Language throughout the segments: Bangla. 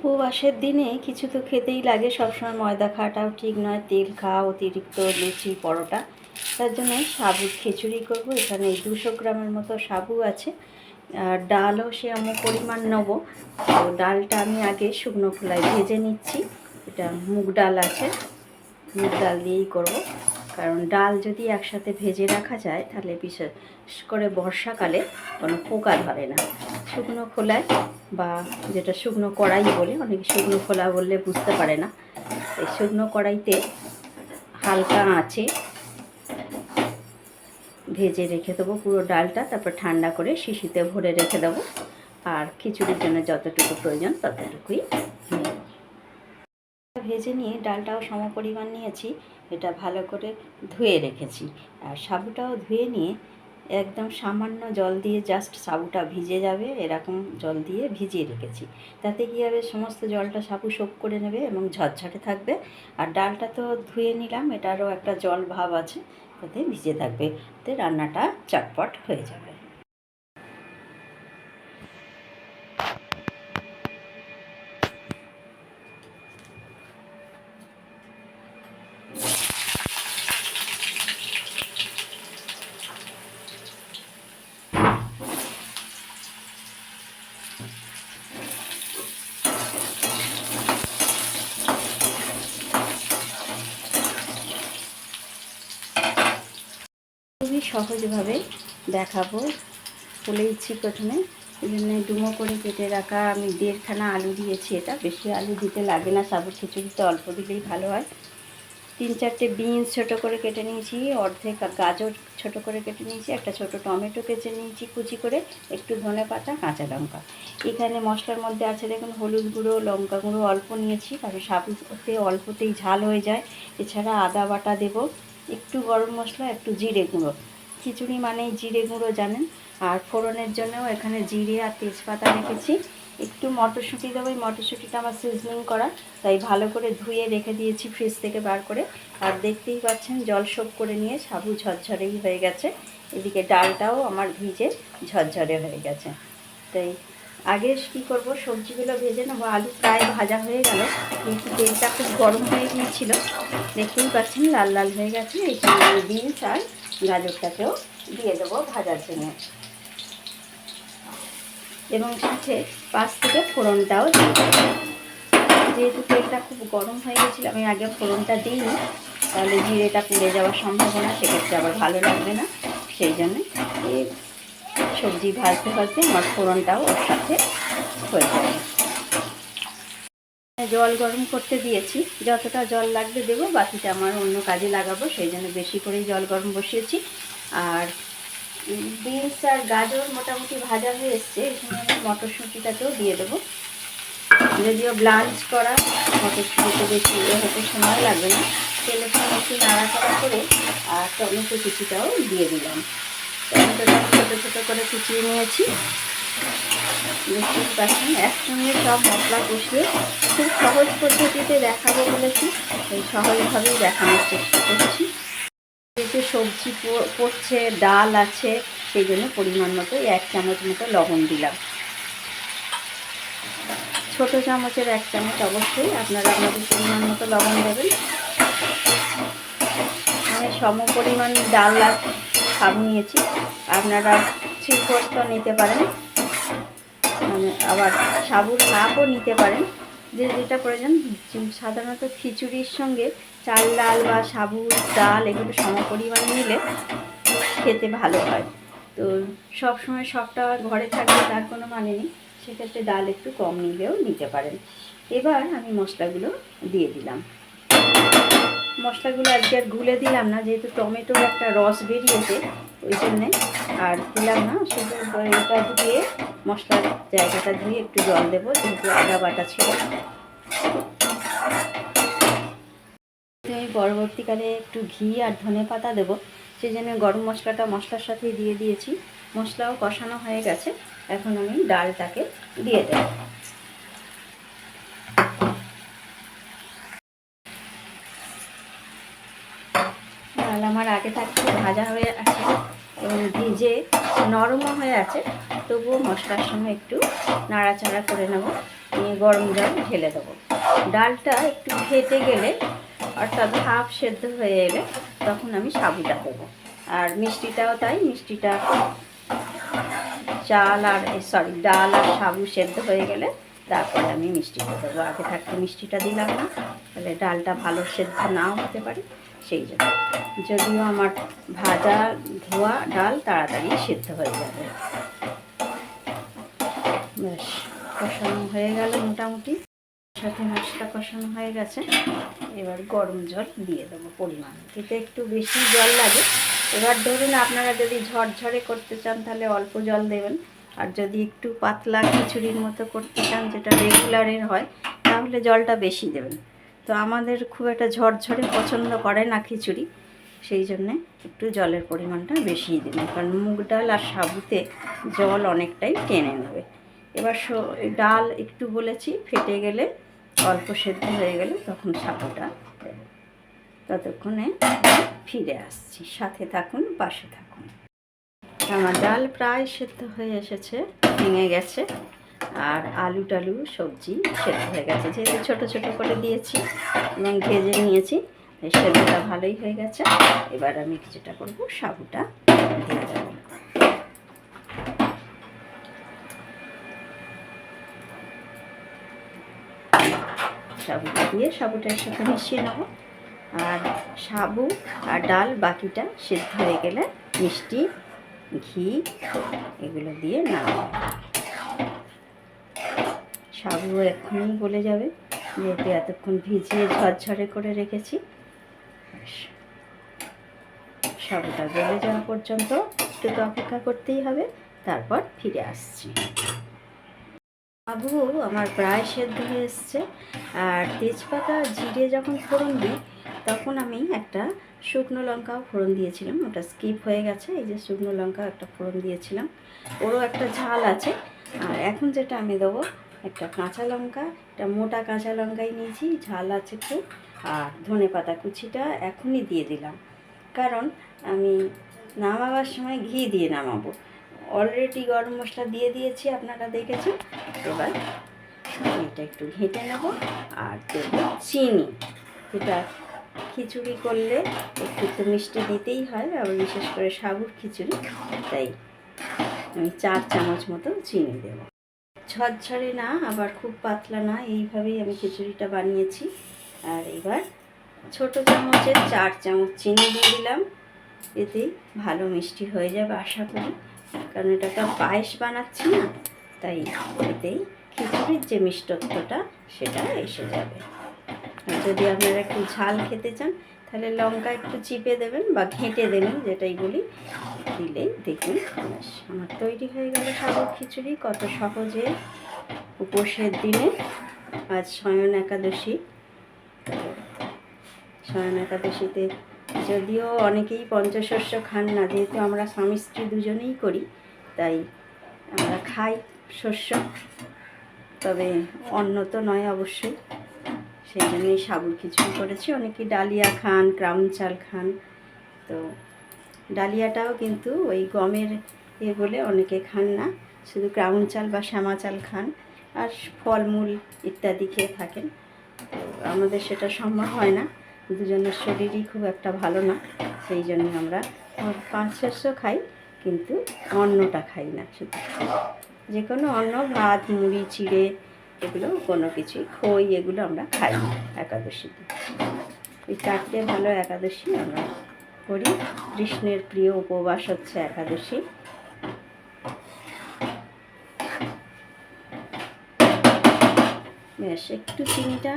উপবাসের দিনে কিছু তো খেতেই লাগে। সবসময় ময়দা খাওয়াটাও ঠিক নয়। তেল খাওয়া, অতিরিক্ত লুচি, পরোটা। তার জন্য সাবুর খিচুড়ি করব। এখানে দুশো গ্রামের মতো সাবু আছে। আর ডালও সে আমি পরিমাণ নেব। তো ডালটা আমি আগে শুকনো খোলায় ভেজে নিচ্ছি। এটা মুগ ডাল আছে। মুগ ডাল দিয়েই করব। কারণ ডাল যদি একসাথে ভেজে রাখা যায়, তাহলে বিশেষ করে বর্ষাকালে কোনো পোকা ধরে না শুকনো খোলায় বা যেটা শুকনো কড়াই বলে, অনেকে শুকনো খোলা বললে বুঝতে পারে না এই শুকনো কড়াইতে হালকা আঁচে ভেজে রেখে দেবো পুরো ডালটা, তারপর ঠান্ডা করে শিশিতে ভরে রেখে দেবো আর খিচুড়ির জন্য যতটুকু প্রয়োজন ততটুকুই। ভেজে নিয়ে ডালটাও সম পরিমাণ নিয়েছি। এটা ভালো করে ধুয়ে রেখেছি। আর সাবুটাও ধুয়ে নিয়ে একদম সামান্য জল দিয়ে জাস্ট সাবুটা ভিজে যাবে, এরকম জল দিয়ে ভিজিয়ে রেখেছি। তাতে কী হবে? সমস্ত জলটা সাবু শোক করে নেবে এবং ঝরঝরে থাকবে। আর ডালটা তো ধুয়ে নিলাম, এটারও একটা জল ভাব আছে, তাতে ভিজে থাকবে। তাতে রান্নাটা চটপট হয়ে যাবে। সহজভাবে দেখাবো। বলেইছি প্রথমে। এই জন্য ডুমো করে কেটে রাখা আমি দেড়খানা আলু দিয়েছি। এটা বেশি আলু দিতে লাগে না সাবুর খিচুড়িতে অল্প দিলেই ভালো হয়। তিন চারটে বিনস ছোটো করে কেটে নিয়েছি, অর্ধেক গাজর ছোটো করে কেটে নিয়েছি, একটা ছোটো টমেটো কেটে নিয়েছি কুচি করে, একটু ধনে পাতা, কাঁচা লঙ্কা। এখানে মশলার মধ্যে আছে দেখুন হলুদ গুঁড়ো, লঙ্কা গুঁড়ো অল্প নিয়েছি কারণ সাবুতে অল্পতেই ঝাল হয়ে যায়। এছাড়া আদা বাটা দেবো, একটু গরম মশলা, একটু জিরে গুঁড়ো। খিচুড়ি মানেই জিরে গুঁড়ো, জানেন? আর ফোড়নের জন্যও এখানে জিরে আর তেজপাতা রেখেছি। একটু মটরশুঁটি দেবো। এই মটরশুঁটিটা আমার সিজনিং করা, তাই ভালো করে ধুয়ে রেখে দিয়েছি ফ্রিজ থেকে বার করে। আর দেখতেই পাচ্ছেন, জল শোক করে নিয়ে সাবু ঝরঝরেই হয়ে গেছে। এদিকে ডালটাও আমার ভিজে ঝরঝরে হয়ে গেছে। তাই আগে কী করব, সবজিগুলো ভেজে নেব। আলু প্রায় ভাজা হয়ে গেল, কিন্তু তেলটা খুব গরম হয়ে গিয়েছিল। দেখতেই পাচ্ছেন, লাল লাল হয়ে গেছে। এই বিনস আর গাজরটাকেও দিয়ে দেবো ভাজার জন্য। এবং সাথে পাশ থেকে ফোড়নটাও যেহেতু তেলটা খুব গরম হয়ে গেছিল, আমি আগে ফোড়নটা দিইনি, তাহলে জিরেটা পুড়ে যাওয়ার সম্ভাবনা সেক্ষেত্রে আবার ভালো লাগবে না। সেই জন্য সবজি ভাজতে ভাজতে আমার ফোড়নটাও ওর সাথে হয়ে যাবে। জল গরম করতে দিয়েছি। যতটা জল লাগবে দেবো, বাকিটা আমার অন্য কাজে লাগাবো, সেই জন্য বেশি করেই জল গরম বসিয়েছি। আর বিনস আর গাজর মোটামুটি ভাজা হয়ে এসছে এখানে আমি মটরশুঁটিটাকেও দিয়ে দেবো। যদিও ব্লাঞ্চ করা মটরশুঁটিতে বেশি ইয়ে হতে সময় লাগবে না তেলের সঙ্গে একটু নাড়াচাড়া করে আর টমেটো কুচিটাও দিয়ে দিলাম। টমেটোটা ছোটো ছোটো করে কুচিয়ে নিয়েছি। দেখতেই পাচ্ছেন একসঙ্গে সব মশলা কষিয়ে খুব সহজ পদ্ধতিতে দেখাবো বলেছি, এই সহজভাবেই দেখানোর চেষ্টা করছি। যেহেতু সবজি পড়ছে, ডাল আছে, সেই জন্য পরিমাণ মতো এক চামচ মতো লবণ দিলাম। ছোটো চামচের এক চামচ অবশ্যই আপনারা আপনাদের পরিমাণ মতো লবণ দেবেন। আমি সম পরিমাণ ডাল সাব নিয়েছি, আপনারা শিলপোস্ত নিতে পারেন। মানে আবার সাবুর হাফও নিতে পারেন। যে যেটা প্রয়োজন সাধারণত খিচুড়ির সঙ্গে চাল ডাল বা সাবুর ডাল এগুলো সম পরিমাণ নিলে খেতে ভালো হয়। তো সব সময় সবটা ঘরে থাকলে তার কোনো মানে নেই, সেক্ষেত্রে ডাল একটু কম নিলেও নিতে পারেন। এবার আমি মশলাগুলো দিয়ে দিলাম। মশলাগুলো আজকে আর গুলে দিলাম না, যেহেতু টমেটোর একটা রস বেরিয়েছে ওই জন্যে। আর দিলাম না শুধু এটা দিয়ে মশলার জায়গাটা ধুয়ে একটু জল দেবো, যেহেতু আদা বাটা ছিল। আমি পরবর্তীকালে একটু ঘি আর ধনে পাতা দেবো। সেই জন্য গরম মশলাটা মশলার সাথেই দিয়ে দিয়েছি। মশলাও কষানো হয়ে গেছে। এখন আমি ডালটাকে দিয়ে দেবো। ডাল আমার আগে থাকতে ভাজা হয়ে আছে। এবং ভিজে নরমও হয়ে আছে, তবুও মশলার সঙ্গে একটু নাড়াচাড়া করে নেব। নিয়ে গরম জল ঢেলে দেবো। ডালটা একটু ফেটে গেলে, অর্থাৎ হাফ সেদ্ধ হয়ে এলে, তখন আমি সাবুটা দেবো। আর মিষ্টিটাও তাই, মিষ্টিটা চাল আর সরি ডাল আর সাবু সেদ্ধ হয়ে গেলে, তারপরে আমি মিষ্টিটা দেবো। আগে থাকতে মিষ্টিটা দিলাম না, তাহলে ডালটা ভালো সেদ্ধ নাও হতে পারে। সেই জন্য। যদিও আমার ভাজা ধোয়া ডাল তাড়াতাড়ি সেদ্ধ হয়ে যাবে। বেশ, কষানো হয়ে গেল মোটামুটি। সাথে মাছটা কষানো হয়ে গেছে। এবার গরম জল দিয়ে দেবো পরিমাণ এতে একটু বেশি জল লাগে। এবার ধরুন আপনারা যদি ঝরঝরে করতে চান তাহলে অল্প জল দেবেন। আর যদি একটু পাতলা খিচুড়ির মতো করতে চান যেটা রেগুলারের হয়, তাহলে জলটা বেশি দেবেন। তো আমাদের খুব একটা ঝরঝরে পছন্দ করে না খিচুড়ি, সেই জন্যে একটু জলের পরিমাণটা বেশিই দেবেন কারণ মুগ ডাল আর সাবুতে জল অনেকটাই টেনে নেবে। এবার ডাল একটু বলেছি, ফেটে গেলে অল্প সেদ্ধ হয়ে গেলে তখন সাবুটা ততক্ষণে ফিরে আসছি, সাথে থাকুন, পাশে থাকুন। আমার ডাল প্রায় সেদ্ধ হয়ে এসেছে, ভেঙে গেছে। আর আলু টালু সবজি সেদ্ধ হয়ে গেছে। যেহেতু ছোটো ছোটো করে দিয়েছি এবং ভেজে নিয়েছি সেদ্ধটা ভালোই হয়ে গেছে। এবার আমি কিছুটা করব সাবুটা দিয়ে দেবো। সাবুটা দিয়ে সাবুটার সাথে মিশিয়ে নেব। আর সাবু আর ডাল বাকিটা সেদ্ধ হয়ে গেলে মিষ্টি, ঘি, এগুলো দিয়ে নামাবো সাবু এক্ষুনি গলে যাবে। যেহেতু এতক্ষণ ভিজিয়ে ঝরঝরে করে রেখেছি। সাবুটা গলে যাওয়া পর্যন্ত একটু অপেক্ষা করতেই হবে, তারপর ফিরে আসছি। সাবু আমার প্রায় সেদ্ধ হয়ে এসছে। আর তেজপাতা, জিরে যখন ফোড়ন দিই, তখন আমি একটা শুকনো লঙ্কাও ফোড়ন দিয়েছিলাম। ওটা স্কিপ হয়ে গেছে, এই যে শুকনো লঙ্কা একটা ফোড়ন দিয়েছিলাম। ওরও একটা ঝাল আছে। আর এখন যেটা আমি দেবো একটা কাঁচা লঙ্কা, একটা মোটা কাঁচা লঙ্কাই নিয়েছি, ঝাল আছে একটু আর ধনে পাতা কুচিটা এখনই দিয়ে দিলাম। কারণ আমি নামাবার সময় ঘি দিয়ে নামাবো। অলরেডি গরম মশলা দিয়ে দিয়েছি, আপনারা দেখেছেন? এবার এটা একটু ঘেঁটে নেব, আর চিনি। যেটা খিচুড়ি করলে একটু তো মিষ্টি দিতেই হয়, আবার বিশেষ করে সাবুর খিচুড়ি, তাই আমি চার চামচ মতো চিনি দেব। ঝরঝরে না, আবার খুব পাতলা না, এইভাবেই আমি খিচুড়িটা বানিয়েছি। আর এবার ছোট চামচের চার চামচ চিনি দিয়ে দিলাম। এতেই ভালো মিষ্টি হয়ে যাবে আশা করি। কারণ এটা তো পায়েস বানাচ্ছি না, তাই এতেই খিচুড়ির যে মিষ্টত্বটা, সেটা এসে যাবে। যদি আপনারা একটু ঝাল খেতে চান তাহলে লঙ্কা একটু চিপে দেবেন বা ঘেঁটে দেবেন, যেটাই বলি। দিলেই দেখুন আমার তৈরি হয়ে গেল সাগর খিচুড়ি, কত সহজে উপোসের দিনে। আজ শয়ন একাদশী। তো শয়ন একাদশীতে যদিও অনেকেই পঞ্চশস্য খান না, যেহেতু আমরা স্বামী স্ত্রী দুজনেই করি, তাই আমরা খাই শস্য। তবে অন্ন তো নয় অবশ্যই। সেই জন্যই সাবুর খিচুড়ি করেছি। অনেকে ডালিয়া খান, ক্রাউন চাল খান। তো ডালিয়াটাও কিন্তু ওই গমের এ বলে অনেকে খান না। শুধু ক্রাউন চাল বা শ্যামা চাল খান। আর ফলমূল ইত্যাদি খেয়ে থাকেন। আমাদের সেটা সম্ভব হয় না। দুজনের শরীরই খুব একটা ভালো না। সেই জন্য আমরা পাঁচ শস্য খাই, কিন্তু অন্নটা খাই না শুধু। যে কোনো অন্ন, ভাত, মুড়ি, চিড়ে এগুলো, কোনো কিছুই খই এগুলো আমরা খাই না একাদশীতে এই চারটে ভালো একাদশী আমরা করি। কৃষ্ণের প্রিয় উপবাস হচ্ছে একাদশী। ব্যাস, একটু চিনিটা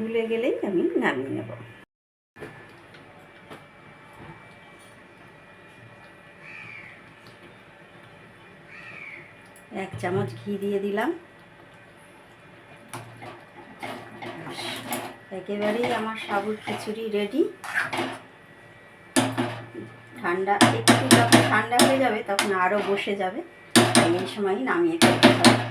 গুলে গেলেই আমি নামিয়ে নেব। এক চামচ ঘি দিয়ে দিলাম। একেবারেই আমার সাবুর খিচুড়ি রেডি ঠান্ডা, একটু যখন ঠান্ডা হয়ে যাবে তখন আরও বসে যাবে। এই সময় নামিয়ে ফেলতে হবে